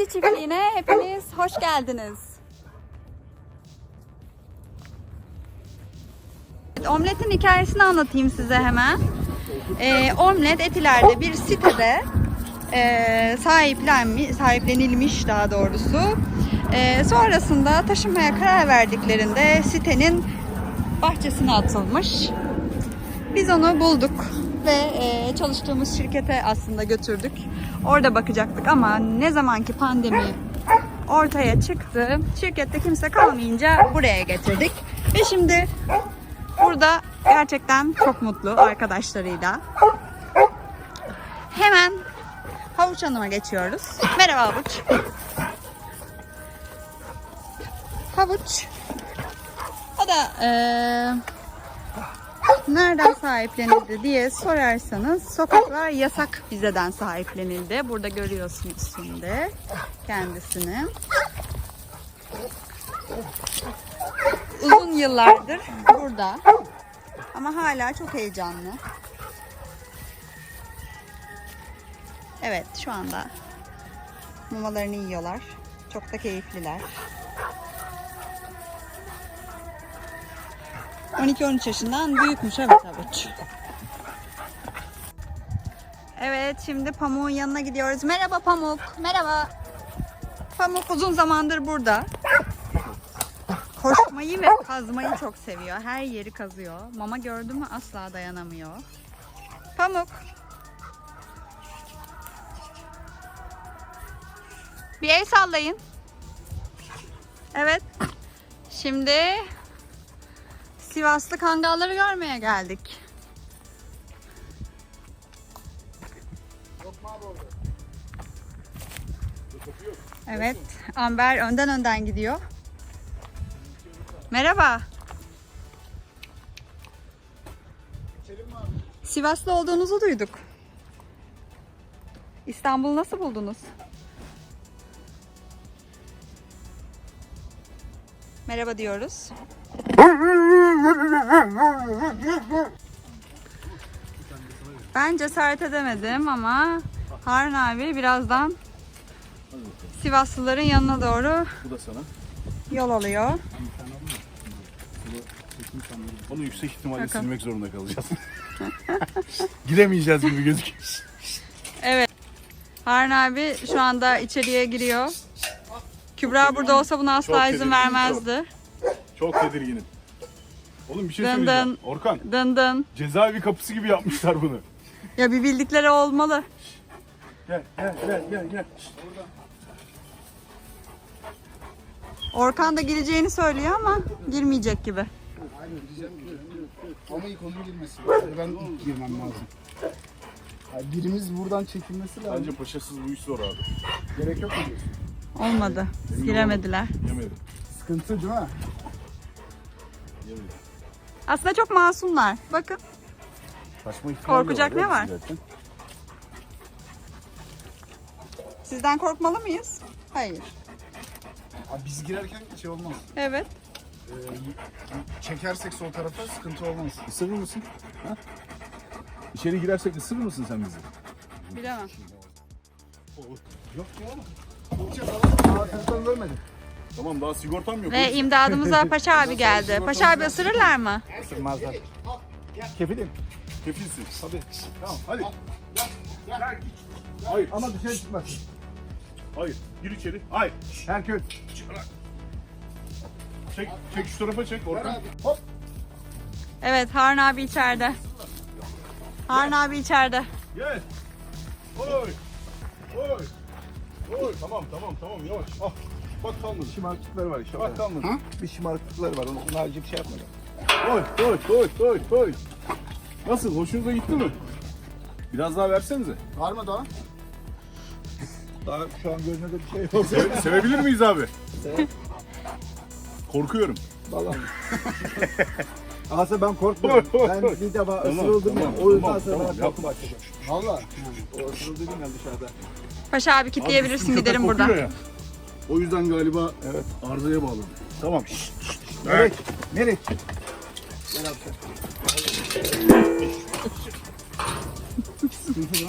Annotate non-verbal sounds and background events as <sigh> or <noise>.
Fatih Çiftliği'ne hepiniz hoş geldiniz. Omletin hikayesini anlatayım size hemen. Ee, omlet Etiler'de bir sitede e, sahiplenmiş, sahiplenilmiş daha doğrusu. Ee, sonrasında taşınmaya karar verdiklerinde sitenin bahçesine atılmış. Biz onu bulduk ve e, çalıştığımız şirkete aslında götürdük. Orada bakacaktık ama ne zamanki pandemi ortaya çıktı, şirkette kimse kalmayınca buraya getirdik. Ve şimdi burada gerçekten çok mutlu arkadaşlarıyla. Hemen Havuç Hanım'a geçiyoruz. Merhaba Havuç. Havuç. O da eee nereden sahiplenildi diye sorarsanız sokaklar yasak bizeden sahiplenildi. Burada görüyorsunuz şimdi kendisini. Uzun yıllardır burada ama hala çok heyecanlı. Evet şu anda mamalarını yiyorlar. Çok da keyifliler. 12-13 yaşından büyükmüş evet havuç. Evet şimdi Pamuk'un yanına gidiyoruz. Merhaba Pamuk. Merhaba. Pamuk uzun zamandır burada. Koşmayı ve kazmayı çok seviyor. Her yeri kazıyor. Mama gördü mü asla dayanamıyor. Pamuk. Bir el sallayın. Evet. Şimdi Sivaslı kangalları görmeye geldik. Evet, Amber önden önden gidiyor. Merhaba. Sivaslı olduğunuzu duyduk. İstanbul'u nasıl buldunuz? Merhaba diyoruz. Ben cesaret edemedim ama Harun abi birazdan Sivaslıların yanına doğru Bu da sana. yol alıyor. Onu yüksek ihtimalle Bakalım. silmek zorunda kalacağız. <laughs> Giremeyeceğiz gibi gözüküyor. Evet. Harun abi şu anda içeriye giriyor. Kübra burada olsa buna asla izin tedirginim, vermezdi. Çok tedirginim. Oğlum bir şey Dın söyleyeceğim. dın. Orkan Dın dın. cezaevi kapısı gibi yapmışlar bunu. Ya bir bildikleri olmalı. Gel gel gel gel gel. Orkan da gireceğini söylüyor ama girmeyecek gibi. Ama ilk onun girmesi lazım. Ben ilk girmem lazım. Ya birimiz buradan çekilmesi lazım. Bence paşasız bu iş zor abi. Gerek yok mu diyorsun? Olmadı. Giremediler. Yemedim. Sıkıntı değil mi? Yemedim. Aslında çok masumlar. Bakın. İhtimal Korkacak ne var? Zaten. Sizden korkmalı mıyız? Hayır. Abi biz girerken şey olmaz. Evet. Ee, çekersek sol tarafa sıkıntı olmaz. Isırır mısın? Ha? İçeri girersek ısırır mısın sen bizi? Bilemem. Yok ya. Aa, telefon görmedim. Tamam daha sigortam yok. Ve imdadımıza <laughs> Paşa abi geldi. Paşa abi ısırırlar mı? Isırmazlar. Kefilim. Kefilsin. Hadi. Tamam hadi. Hayır. Ama dışarı çıkmaz. Hayır. Gir içeri. Hayır. Herkül. Çek, çek şu tarafa çek Orkan. Hop. Evet Harun abi içeride. Harun abi içeride. Gel. Oy. Oy. Oy. Tamam tamam tamam yavaş. Ah. Bak kalmadı. şımarıklıkları var işte. Bak kalmadı. Ha? Bir şımarıklıkları var. Onun harici bir şey yapmadım. Oy oy oy oy oy. Nasıl? Hoşunuza gitti mi? Biraz daha versenize. Var mı daha? Daha şu an gözünde bir şey yok. Seve- sevebilir miyiz abi? <laughs> Korkuyorum. Vallahi. <laughs> Aslında ben korkmuyorum. Ben bir defa Tamam, ısırıldım tamam, ya. O yüzden tamam, sonra tamam, yapma. başladı. Valla. O ısırıldı bilmem dışarıda. Paşa abi kitleyebilirsin köpek buradan. ya. O yüzden galiba Evet. arızaya bağladı. Tamam. Nereye? Nereye? Gel abi. <laughs>